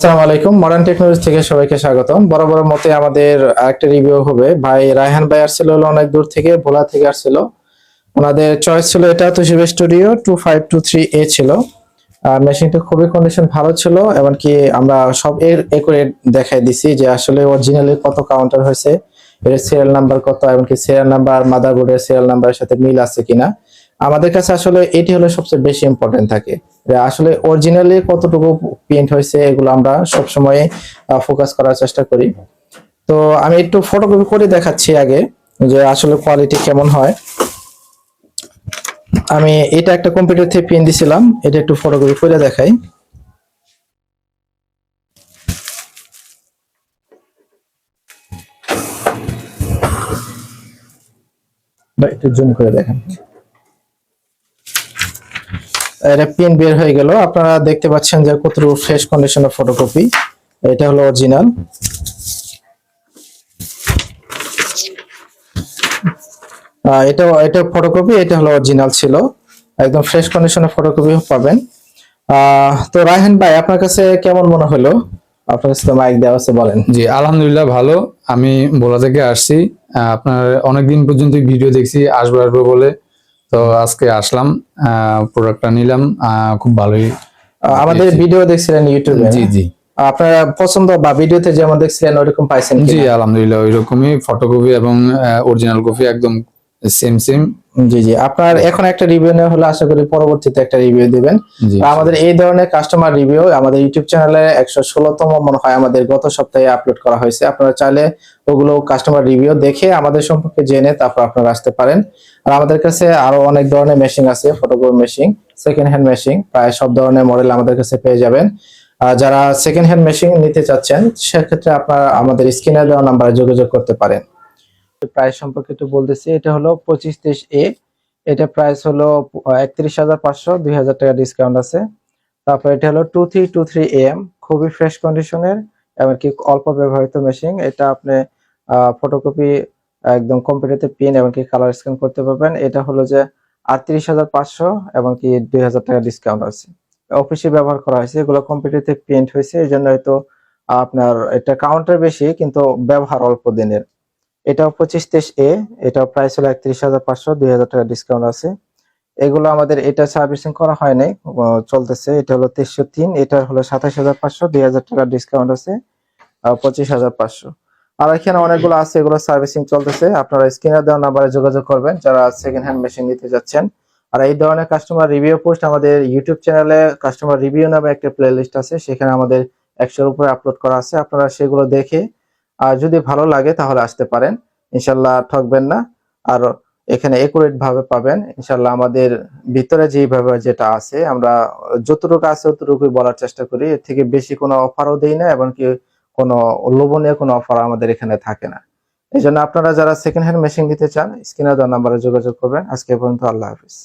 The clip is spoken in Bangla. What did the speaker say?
আসসালামু আলাইকুম। মডার্ন টেকনোলজি থেকে সবাইকে স্বাগতম। বড় মতে আমাদের আরেকটা রিভিউ হবে। ভাই রায়হান ভাই আসছিল হলো অনেক দূর থেকে, ভোলা থেকে আসছিল। ওনাদের চয়েস ছিল এটা Toshiba Studio two five two three A ছিল। মেশিনটা খুবই কন্ডিশন ভালো ছিল, এমনকি আমরা সব এর এ করে দেখাই দিছি যে আসলে অরিজিনালি কত কাউন্টার হয়েছে, এর সিরিয়াল নাম্বার কত, এমনকি সিরিয়াল নাম্বার মাদারবোর্ডের সিরিয়াল নাম্বারের সাথে মিল আছে কিনা। আমাদের কাছে আসলে এটি হলো সবচেয়ে বেশি ইম্পর্টেন্ট থাকে। আসলে অরিজিনালি কতটুকু প্রিন্ট হয়েছে এগুলো আমরা সবসময় ফোকাস করার চেষ্টা করি। তো আমি একটু ফটোকপি করে দেখাচ্ছি আগে যে আসলে কোয়ালিটি কেমন হয়। আমি এটা একটা কম্পিউটার থেকে প্রিন্ট দিছিলাম, এটা একটু ফটোকপি করে দেখাই। বা একটু জুম করে দেখেন। এটা বের হয়ে গেল। আপনারা দেখতে পাচ্ছেন যে কতটুকু ফ্রেশ কন্ডিশনের ফটোকপি এটা হলো অরিজিনাল এটা এটা ফটোকপি এটা হলো অরিজিনাল ছিল। একদম ফ্রেশ কন্ডিশনের ফটোকপি পাবেন। তো রায়হান ভাই, আপনার কাছে কেমন মনে হলো? আপনার কাছে মাইক দেওয়া আছে, বলেন। জি, আলহামদুলিল্লাহ ভালো। আমি ভোলা থেকে আসছি। আপনার অনেকদিন পর্যন্ত ভিডিও দেখছি, আসব আসব বলে। তো আজকে আসলাম প্রোডাক্টটা নিলাম আহ, খুব ভালোই আমাদের ভিডিও দেখছিলেন ইউটিউবে জি জি। আপনারা পছন্দ বা ভিডিওতে যেমন দেখছিলেন ওরকম পাইছেন জি আলহামদুলিল্লাহ ওইরকমই ফটোকপি এবং অরিজিনাল কপি একদম সেম সেম জি জি। আপনার এখন একটা রিভিউ নেওয়া হলে আশা করি পরবর্তীতে একটা রিভিউ দিবেন। আমাদের এই ধরনের কাস্টমার রিভিউ আমাদের ইউটিউব চ্যানেলে একশো ষোলোতম মনে হয় আমাদের গত সপ্তাহে আপলোড করা হয়েছে। আপনারা চাইলে ওগুলো কাস্টমার রিভিউ দেখে আমাদের সম্পর্কে জেনে তারপর আপনারা আসতে পারেন। আর আমাদের কাছে আরও অনেক ধরনের মেশিন আছে photograph machine second hand machine প্রায় সব ধরনের মডেল আমাদের কাছে পেয়ে যাবেন। আর যারা সেকেন্ড হ্যান্ড মেশিন নিতে চাচ্ছেন সেক্ষেত্রে আপনারা আমাদের স্ক্রিনে দেওয়া নাম্বারে যোগাযোগ করতে পারেন। প্রাইস সম্পর্কে একটু বলতেছি, এটা হলো পঁচিশ তেইশ এ এটা প্রাইস হলো একত্রিশ হাজার পাঁচশো, দুই হাজার টাকা ডিসকাউন্ট আছে। তারপর এটা হলো two three two three M খুবই ফ্রেশ কন্ডিশনের এমনকি অল্প ব্যবহৃত মেশিন এটা আপনি ফটোকপি একদম কম্পিউটারতে পিন এমনকি কালার স্ক্যান করতে পারবেন। এটা হলো যে আটত্রিশ হাজার পাঁচশো এমনকি দুই হাজার টাকা ডিসকাউন্ট আছে। অফিসে ব্যবহার করা হয়েছে, এগুলো কম্পিউটারতে প্রিন্ট হয়েছে, এই জন্য হয়তো আপনার, এটা কাউন্টার বেশি, কিন্তু ব্যবহার অল্প দিনের। এটাও পঁচিশ তেইশ এ এটাও প্রাইস হলো একত্রিশ হাজার পাঁচশো, দুই হাজার টাকা ডিসকাউন্ট আছে। এগুলো আমাদের এটা সার্ভিসিং করা হয় নাই চলতেছে। এটা হলো তেইশশো তিন এটা হলো সাতাশ হাজার পাঁচশো, দুই হাজার টাকা ডিসকাউন্ট আছে পঁচিশ হাজার পাঁচশো। আর এখানে অনেকগুলো আছে, এগুলো সার্ভিসিং চলতেছে। আপনারা স্ক্রিনে দেওয়া নাম্বারে যোগাযোগ করবেন, যারা সেকেন্ড হ্যান্ড মেশিন নিতে যাচ্ছেন। আর এই ধরনের কাস্টমার রিভিউ পোস্ট আমাদের ইউটিউব চ্যানেলে কাস্টমার রিভিউ নামে একটা প্লে লিস্ট আছে, সেখানে আমাদের একশোর উপরে আপলোড করা আছে। আপনারা সেগুলো দেখে আর যদি ভালো লাগে তাহলে আসতে পারেন। ইনশাল্লাহ ঠকবেন না। আর এখানে একুরেট ভাবে পাবেন। ইনশাল্লাহ আমাদের ভিতরে যেভাবে যেটা আছে, আমরা যতটুকু আছে ততটুকুই বলার চেষ্টা করি। এর থেকে বেশি কোনো অফারও দেই না, এমনকি কোনো লোভনীয় কোনো অফার আমাদের এখানে থাকে না। এই জন্য আপনারা যারা সেকেন্ড হ্যান্ড মেশিন নিতে চান, স্ক্রিনে দেওয়া নাম্বারে যোগাযোগ করবেন। আজকে পর্যন্ত আল্লাহ হাফিজ।